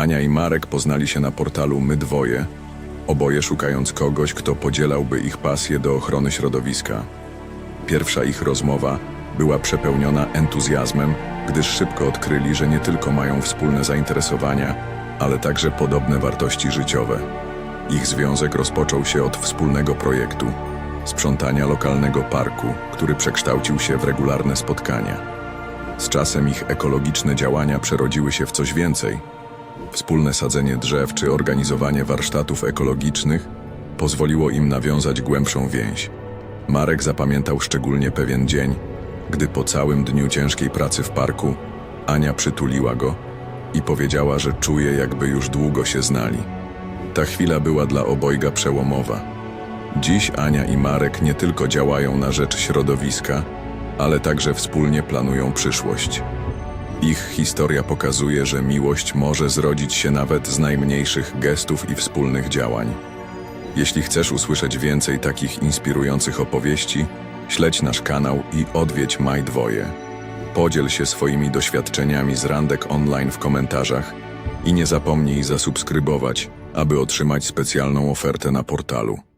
Ania i Marek poznali się na portalu My Dwoje, oboje szukając kogoś, kto podzielałby ich pasję do ochrony środowiska. Pierwsza ich rozmowa była przepełniona entuzjazmem, gdyż szybko odkryli, że nie tylko mają wspólne zainteresowania, ale także podobne wartości życiowe. Ich związek rozpoczął się od wspólnego projektu sprzątania lokalnego parku, który przekształcił się w regularne spotkania. Z czasem ich ekologiczne działania przerodziły się w coś więcej. Wspólne sadzenie drzew czy organizowanie warsztatów ekologicznych pozwoliło im nawiązać głębszą więź. Marek zapamiętał szczególnie pewien dzień, gdy po całym dniu ciężkiej pracy w parku Ania przytuliła go i powiedziała, że czuje, jakby już długo się znali. Ta chwila była dla obojga przełomowa. Dziś Ania i Marek nie tylko działają na rzecz środowiska, ale także wspólnie planują przyszłość. Ich historia pokazuje, że miłość może zrodzić się nawet z najmniejszych gestów i wspólnych działań. Jeśli chcesz usłyszeć więcej takich inspirujących opowieści, śledź nasz kanał i odwiedź Maj Dwoje. Podziel się swoimi doświadczeniami z randek online w komentarzach i nie zapomnij zasubskrybować, aby otrzymać specjalną ofertę na portalu.